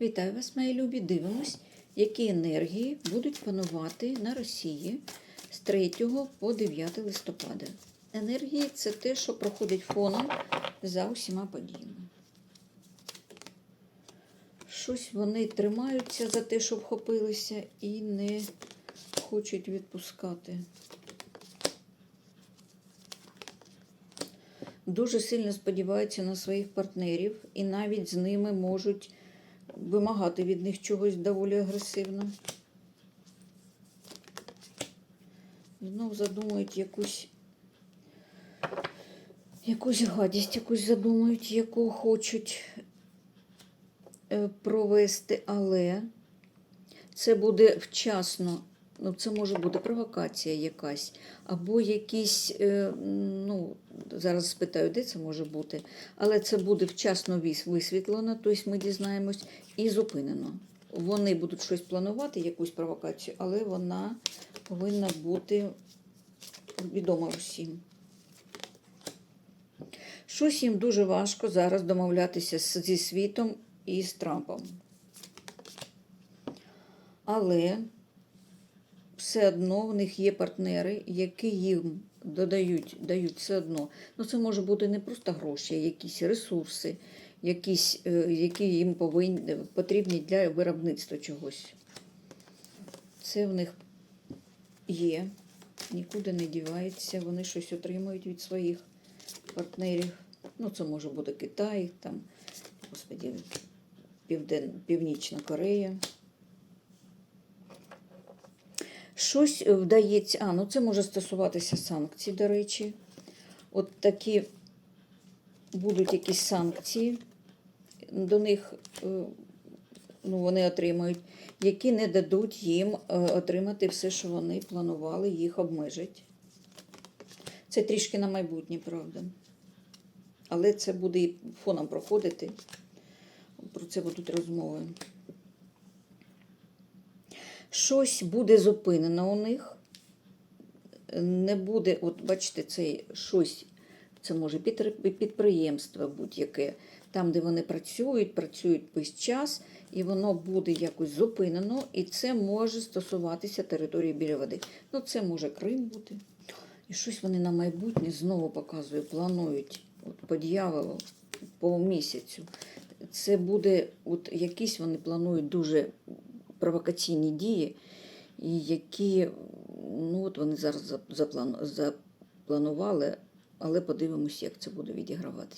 Вітаю вас, мої любі. Дивимось, які енергії будуть панувати на Росії з 3 по 9 листопада. Енергії це те, що проходить фоном за усіма подіями. Щось вони тримаються за те, щоб вхопилися, і не хочуть відпускати. Дуже сильно сподіваються на своїх партнерів і навіть з ними можуть вимагати від них чогось доволі агресивно. Знов задумують якусь якусь гадість, якусь задумують, яку хочуть е, провести, але це буде вчасно. Ну, це може бути провокація якась, або якісь, е, ну, зараз спитаю, де це може бути, але це буде вчасно вис- висвітлено, тобто ми дізнаємось, і зупинено. Вони будуть щось планувати, якусь провокацію, але вона повинна бути відома усім. Щось їм дуже важко зараз домовлятися зі світом і з Трампом. Але все одно в них є партнери, які їм додають, дають все одно. Ну, це може бути не просто гроші, а якісь ресурси, якісь, е, які їм повинні, потрібні для виробництва чогось. Це в них є, нікуди не дівається, вони щось отримують від своїх партнерів. Ну, це може бути Китай, там, господі, Півден, Північна Корея. Щось вдається, а, ну це може стосуватися санкцій, до речі. От такі будуть якісь санкції, до них е, ну, вони отримають, які не дадуть їм е, отримати все, що вони планували, їх обмежать. Це трішки на майбутнє, правда. Але це буде і фоном проходити. Про це будуть розмови. Щось буде зупинено у них. Не буде, от бачите, це щось, це може підприємство будь-яке, там, де вони працюють, працюють весь час, і воно буде якось зупинено, і це може стосуватися території біля води. Ну, це може Крим бути. І щось вони на майбутнє знову показує, планують от, по дьяволу, по місяцю. Це буде, от якісь вони планують дуже провокаційні дії, які ну, от вони зараз зап- заплану- запланували, але подивимося, як це буде відіграватися.